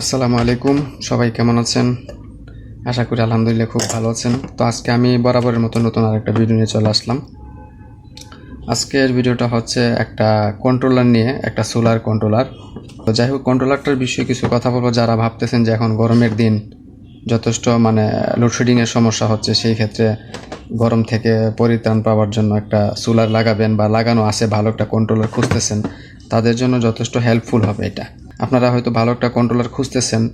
আসসালামু আলাইকুম। সবাই কেমন আছেন? আশা করি আলহামদুলিল্লাহ খুব ভালো আছেন। তো আজকে আমি বরাবরের মতো নতুন আরেকটা ভিডিও নিয়ে চলে আসলাম। আজকের ভিডিওটা হচ্ছে একটা কন্ট্রোলার নিয়ে, একটা সোলার কন্ট্রোলার তো যাই হোক কন্ট্রোলারটার বিষয়ে কিছু কথা বলব। যারা ভাবতেছেন যে এখন গরমের দিন যথেষ্ট মানে লোডশেডিংয়ের সমস্যা হচ্ছে, সেই ক্ষেত্রে গরম থেকে পরিত্রাণ পাওয়ার জন্য একটা সোলার লাগাবেন বা লাগানো আছে, ভালো একটা কন্ট্রোলার খুঁজতেছেন। তাদের জন্য যথেষ্ট হেল্পফুল হবে এটা। আপনারা হয়তো ভালো একটা কন্ট্রোলার খুঁজতেছেন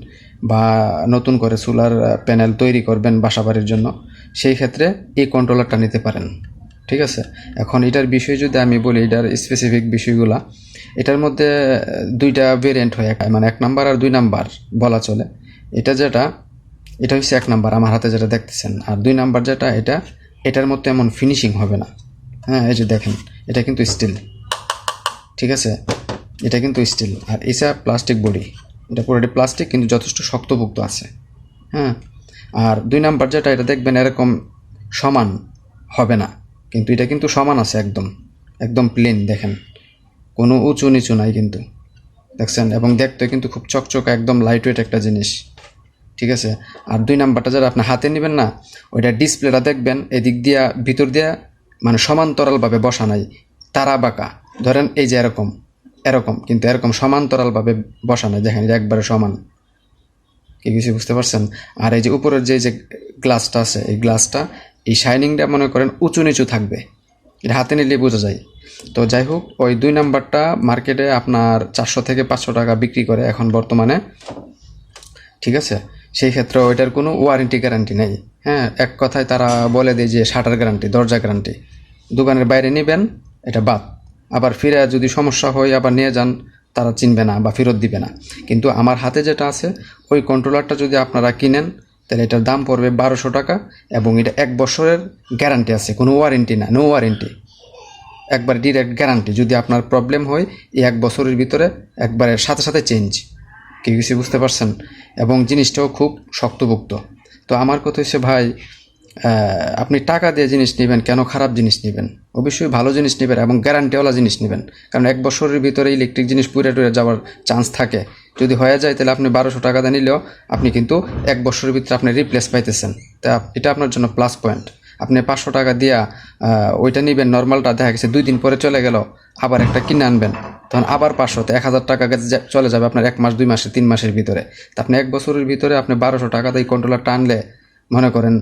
বা নতুন করে সোলার প্যানেল তৈরি করবেন বাসাবাড়ির জন্য, সেই ক্ষেত্রে এই কন্ট্রোলারটা নিতে পারেন। ঠিক আছে? এখন এটার বিষয় যদি আমি বলি, এটার স্পেসিফিক বিষয়গুলা, এটার মধ্যে দুইটা ভেরিয়েন্ট হয়। মানে এক নাম্বার আর দুই নাম্বার বলা চলে। এটা যেটা, এটা হচ্ছে এক নাম্বার, আমার হাতে যেটা দেখতেছেন। আর দুই নাম্বার যেটা, এটা, এটার মধ্যে এমন ফিনিশিং হবে না। হ্যাঁ এই যে দেখেন, এটা কিন্তু স্টিল ঠিক আছে? এটা কিন্তু স্টিল আর এসা প্লাস্টিক বডি এটা পুরোটি প্লাস্টিক কিন্তু যথেষ্ট শক্তপোক্ত আছে হ্যাঁ? আর দুই নাম্বার যেটা, এটা দেখবেন এরকম সমান হবে না, কিন্তু এটা কিন্তু সমান আছে একদম একদম প্লেন দেখেন। কোনো উঁচু নিচু নাই কিন্তু, দেখছেন? এবং দেখতে কিন্তু খুব চকচক, একদম লাইট ওয়েট একটা জিনিস, ঠিক আছে? আর দুই নাম্বারটা যারা আপনি হাতে নেবেন না, ওইটা ডিসপ্লেটা দেখবেন, এদিক দিয়া, ভিতর দিয়া মানে সমান্তরালভাবে বসা নাই, তারা বাঁকা। ধরেন এই যে এরকম এরকম, কিন্তু এরকম সমান্তরালভাবে বসা নাই। দেখেন, এটা একবারে সমান। কি কিছু বুঝতে পারছেন? আর এই যে উপরের যে যে গ্লাসটা আছে, এই গ্লাসটা এই শাইনিংটা মনে করেন উঁচু নিচু থাকবে। এটা হাতে নিলে বোঝা যায়। তো যাই হোক, ওই দুই নাম্বারটা মার্কেটে আপনার চারশো থেকে পাঁচশো টাকা বিক্রি করে এখন বর্তমানে। ঠিক আছে? সেই ক্ষেত্রে ওইটার কোনো ওয়ারেন্টি গ্যারান্টি নেই। হ্যাঁ এক কথায় তারা বলে দেয় যে শাটার গ্যারান্টি দরজা গ্যারান্টি দোকানের বাইরে নেবেন, এটা বাদ। আবার ফিরে যদি সমস্যা হয় আবার নিয়ে যান, তারা চিনবে না বা ফেরত দিবে না। কিন্তু আমার হাতে যেটা আছে, ওই কন্ট্রোলারটা যদি আপনারা কিনেন, তাহলে এটার দাম পড়বে বারোশো টাকা এবং এটা এক বছরের গ্যারান্টি আছে, কোনো ওয়ারেন্টি না নো ওয়ারেন্টি একবার ডিরেক্ট গ্যারান্টি যদি আপনার প্রবলেম হয়, এই এক বছরের ভিতরে একবারের সাথে সাথে চেঞ্জ কি কিছু বুঝতে পারছেন? এবং জিনিসটাও খুব শক্তপোক্ত তো আমার কথা হচ্ছে, ভাই আপনি টাকা দিয়ে জিনিস নেবেন, কেন খারাপ জিনিস নেবেন? অবশ্যই ভালো জিনিস নেবেন এবং গ্যারান্টিওয়ালা জিনিস নেবেন। কারণ এক বছরের ভিতরে ইলেকট্রিক জিনিস পুড়ে টুরে যাওয়ার চান্স থাকে। যদি হয়ে যায়, তাহলে আপনি বারোশো টাকা দিয়ে নিলেও আপনি কিন্তু এক বছরের ভিতরে আপনি রিপ্লেস পাইতেছেন। তা এটা আপনার জন্য প্লাস পয়েন্ট আপনি পাঁচশো টাকা দিয়া ওইটা নেবেন নর্মালটা দেখা গেছে দুই দিন পরে চলে গেল, আবার একটা কিনে আনবেন। তখন আবার পাঁচশোতে এক হাজার টাকা চলে যাবে আপনার এক মাস, দুই মাসে, তিন মাসের ভিতরে। তা আপনি এক বছরের ভিতরে আপনি বারোশো টাকা দিয়ে কন্ট্রোলারটা আনলে মনে করেন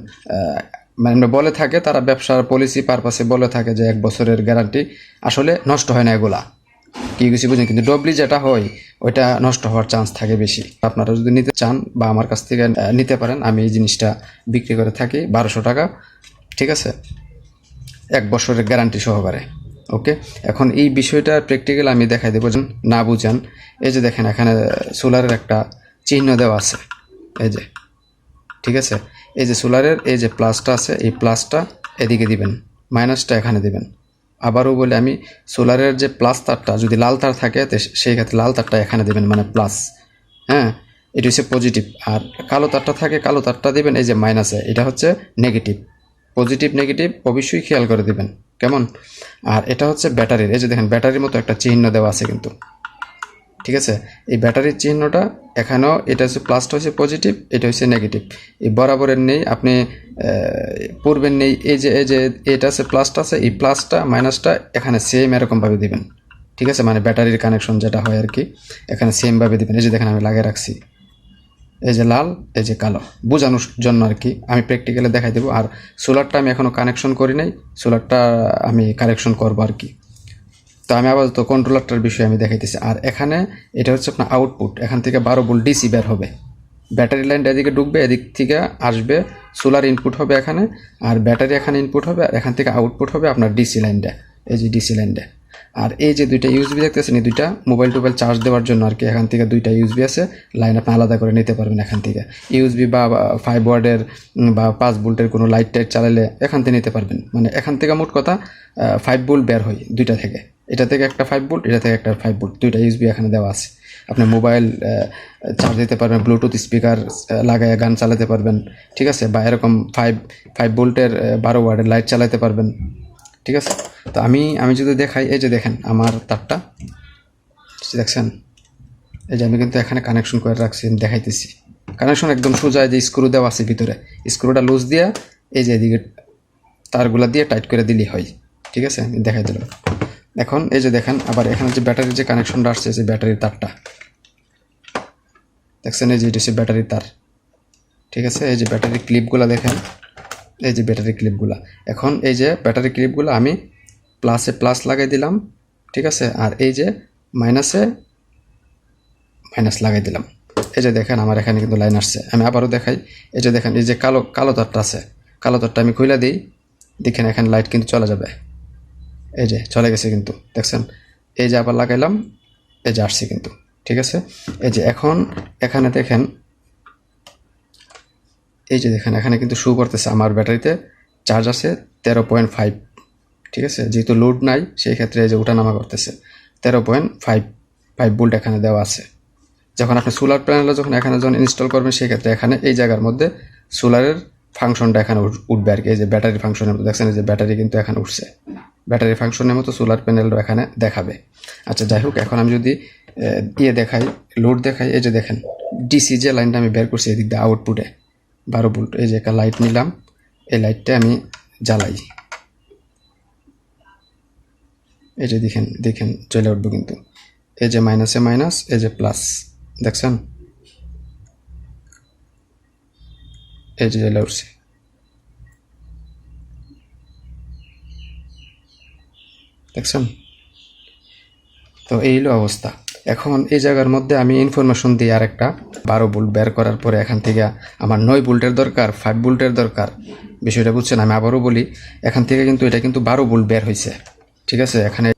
মানে বলে থাকে, তারা ব্যবসার পলিসি পারপাসে বলে থাকে যে এক বছরের গ্যারান্টি আসলে নষ্ট হয় না এগুলা। কি কিছু বুঝেন কিন্তু ডবলি যেটা হয়, ওইটা নষ্ট হওয়ার চান্স থাকে বেশি। আপনারা যদি নিতে চান বা আমার কাছ থেকে নিতে পারেন, আমি এই জিনিসটা বিক্রি করে থাকি বারোশো টাকা, ঠিক আছে? এক বছরের গ্যারান্টি সহকারে, ওকে? এখন এই বিষয়টা প্র্যাকটিক্যাল আমি দেখাই দেবো না বুঝেন। এই যে দেখেন, এখানে সোলারের একটা চিহ্ন দেওয়া আছে। এই যে ঠিক আছে? এই যে সোলারের, এই যে প্লাসটা আছে, এই প্লাসটা এদিকে দিবেন, মাইনাসটা এখানে দিবেন। আবারও বলে আমি, সোলারের যে প্লাস তারটা, যদি লাল তার থাকে, তো সেই ক্ষেত্রে লাল তারটা এখানে দেবেন মানে প্লাস। হ্যাঁ? এটা হচ্ছে পজিটিভ আর কালো তারটা থাকে, কালো তারটা দিবেন, এই যে মাইনাসে, এটা হচ্ছে নেগেটিভ পজিটিভ নেগেটিভ অবশ্যই খেয়াল করে দিবেন। কেমন? আর এটা হচ্ছে ব্যাটারির, এই যে দেখেন, ব্যাটারির মতো একটা চিহ্ন দেওয়া আছে কিন্তু। ঠিক আছে? এই ব্যাটারির চিহ্নটা এখানেও এটা হচ্ছে প্লাসটা হচ্ছে পজিটিভ এটা হচ্ছে নেগেটিভ এই বরাবরের নেই, আপনি পূর্বের নেই, এই যে এই যে, এটা আছে প্লাসটা আছে, এই প্লাসটা মাইনাসটা এখানে সেম এরকমভাবে দিবেন। ঠিক আছে? মানে ব্যাটারির কানেকশন যেটা হয় আর কি, এখানে সেমভাবে দিবেন। এই যে দেখেন আমি লাগিয়ে রাখছি। এই যে লাল, এই যে কালো, বোঝানোর জন্য আর কি। আমি প্র্যাকটিক্যালে দেখাই দেবো। আর সোলারটা আমি এখনও কানেকশন করি নাই সোলারটা আমি কানেকশন করব আর কি। তো আমি আপাতত কন্ট্রোলারটার বিষয়ে আমি দেখাইতেছি। আর এখানে এটা হচ্ছে আপনার আউটপুট এখান থেকে বারো ভোল্ট ডিসি বের হবে। ব্যাটারি লাইনটা এদিকে ঢুকবে, এদিক থেকে আসবে সোলার ইনপুট হবে এখানে, আর ব্যাটারি এখানে ইনপুট হবে, আর এখান থেকে আউটপুট হবে আপনার ডিসি লাইনটা এই যে ডিসি লাইনটা আর এই যে দুইটা ইউজবি দেখতেছেন, এই দুইটা মোবাইল টোবাইল চার্জ দেওয়ার জন্য আর কি এখান থেকে দুইটা ইউজবি আছে লাইন আপনি আলাদা করে নিতে পারবেন এখান থেকে। ইউজবি বা ফাইভ ওয়ার্ডের বা পাঁচ ভোল্টের কোনো লাইট টাইট চালালে এখান থেকে নিতে পারবেন। মানে এখান থেকে মোট কথা ফাইভ ভোল্ট বের হয় দুইটা থেকে। এটা থেকে একটা ফাইভ বোল্ট এটা থেকে একটা ফাইভ ভোল্ট দুইটা ইউজবি এখানে দেওয়া আছে। আপনি মোবাইল চার্জ দিতে পারবেন ব্লুটুথ স্পিকার লাগায় গান চালাতে পারবেন, ঠিক আছে? বা এরকম ফাইভ ফাইভ বোল্টের বারো ওয়ার্ডের লাইট চালাতে পারবেন, ঠিক আছে? তো আমি আমি যদি দেখাই, এই যে দেখেন আমার তারটা দেখছেন? এই যে আমি কিন্তু এখানে কানেকশন করে রাখছি দেখাইতেছি। কানেকশন একদম সোজা যে স্ক্রু দেওয়া আছে ভিতরে। স্ক্রুটা লুজ দিয়ে, এই যে এদিকে তারগুলা দিয়ে টাইট করে দিলেই হয়, ঠিক আছে? দেখাই দিলাম। এখন এই যে দেখেন আবার এখানে যে ব্যাটারির যে কানেকশনটা আসছে যে ব্যাটারির তারটা দেখছেন এই যে এটা হচ্ছে ব্যাটারির তার ঠিক আছে এই যে ব্যাটারি ক্লিপগুলো দেখেন এই যে ব্যাটারি ক্লিপগুলো এখন এই যে ব্যাটারি ক্লিপগুলো আমি প্লাসে প্লাস লাগাই দিলাম ঠিক আছে আর এই যে মাইনাসে মাইনাস লাগাই দিলাম এই যে দেখেন আমার এখানে কিন্তু লাইন আসছে আমি আবারও দেখাই এই যে দেখেন এই যে কালো কালো তারটা আছে কালো তারটা আমি খুলে দিই দেখেন এখানে লাইট কিন্তু চলে যাবে এই যে চলে গেছে কিন্তু, দেখছেন? এই যে আবার লাগাইলাম, এই যে আসছে কিন্তু, ঠিক আছে? এই যে এখন, এখানে দেখেন, এই যে দেখেন, এখানে কিন্তু শু করতেছে আমার ব্যাটারিতে চার্জ আছে তেরো পয়েন্ট ফাইভ ঠিক আছে? যেহেতু লোড নাই, সেই ক্ষেত্রে এই যে ওঠানামা করতেছে, তেরো পয়েন্ট ফাইভ ফাইভ ভোল্ট এখানে দেওয়া আছে। যখন আপনি সোলার প্যানেলটা যখন এখানে যখন ইনস্টল করবেন, সেই ক্ষেত্রে এখানে এই জায়গার মধ্যে সোলারের ফাংশনটা এখানে উঠবে আর কি, এই যে ব্যাটারি ফাংশনের দেখছেন, এই যে ব্যাটারি কিন্তু এখানে উঠছে। ব্যাটারি ফাংশনের মতো সোলার প্যানেলও এখানে দেখাবে। আচ্ছা যাই হোক, এখন আমি যদি ইয়ে দেখাই, লোড দেখাই, এই যে দেখেন ডিসি যে লাইনটা আমি বের করছি এদিক দিয়ে আউটপুটে বারো ভোল্ট, এই যে একটা লাইট নিলাম, এই লাইটটা আমি জ্বালাই। এই যে দেখেন দেখেন, চলে উঠবো কিন্তু। এই যে মাইনাসে মাইনাস এই যে প্লাস দেখছেন? এই যে জ্বলে উঠছে। দেখছেন? তো এই হলো অবস্থা। এখন এই জায়গার মধ্যে আমি ইনফরমেশন দিই আর একটা বারো বুল্ট বের করার পরে এখান থেকে আমার নয় বুল্টের দরকার ফাইভ বুল্টের দরকার। বিষয়টা বুঝছেন? আমি আবারও বলি, এখান থেকে কিন্তু এটা কিন্তু বারো বুল্ট বের হয়েছে ঠিক আছে? এখানে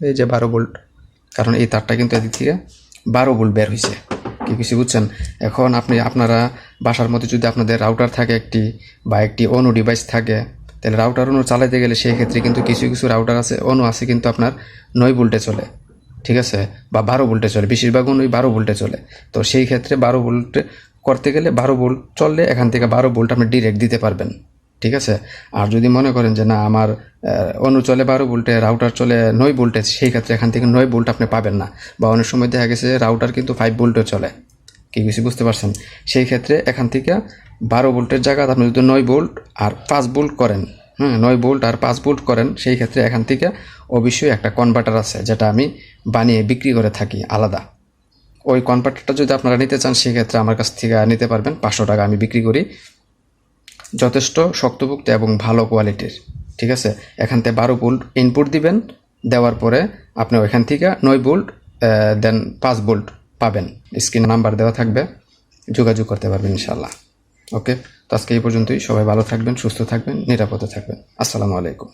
এই যে বারো বুল্ট কারণ এই তারটা কিন্তু এদিক থেকে বারো বুল্ট বের হয়েছে কি কিছু বুঝছেন? এখন আপনি, আপনারা বাসার মধ্যে যদি আপনাদের রাউটার থাকে একটি বা একটি অনু ডিভাইস থাকে তাহলে রাউটার অনু চালাতে গেলে সেই ক্ষেত্রে কিন্তু কিছু কিছু রাউটার আছে, অনু আছে কিন্তু আপনার নয় ভোল্টে চলে, ঠিক আছে? বা বারো ভোল্টে চলে, বেশিরভাগ অনুই বারো ভোল্টে চলে। তো সেই ক্ষেত্রে বারো ভোল্টে করতে গেলে বারো ভোল্ট চললে এখান থেকে বারো ভোল্ট আপনি ডিরেক্ট দিতে পারবেন, ঠিক আছে? আর যদি মনে করেন যে না, আমার অনু চলে বারো ভোল্টে রাউটার চলে নয় ভোল্টে, সেই ক্ষেত্রে এখান থেকে নয় ভোল্ট আপনি পাবেন না। বা অনেক সময় দেখা গেছে রাউটার কিন্তু ফাইভ ভোল্টে চলে। কি কিছু বুঝতে পারছেন? সেই ক্ষেত্রে এখান থেকে বারো ভোল্টের জায়গায় আপনি যদি নয় ভোল্ট আর পাঁচ ভোল্ট করেন হ্যাঁ নয় ভোল্ট আর পাঁচ ভোল্ট করেন, সেই ক্ষেত্রে এখান থেকে অবশ্যই একটা কনভার্টার আছে, যেটা আমি বানিয়ে বিক্রি করে থাকি, আলাদা। ওই কনভার্টারটা যদি আপনারা নিতে চান সেক্ষেত্রে আমার কাছ থেকে নিতে পারবেন, পাঁচশো টাকা আমি বিক্রি করি। যথেষ্ট শক্তপোক্ত এবং ভালো কোয়ালিটির ঠিক আছে? এখান থেকে বারো ভোল্ট ইনপুট দিবেন, দেওয়ার পরে আপনি ওইখান থেকে নয় ভোল্ট দেন পাঁচ ভোল্ট পাবেন। স্ক্রিন নাম্বার দেওয়া থাকবে। যোগাযোগ করতে পারবেন ইনশাল্লাহ ওকে? তো আজকে এই পর্যন্তই। সবাই ভালো থাকবেন, সুস্থ থাকবেন, নিরাপদে থাকবেন। আসসালামু আলাইকুম।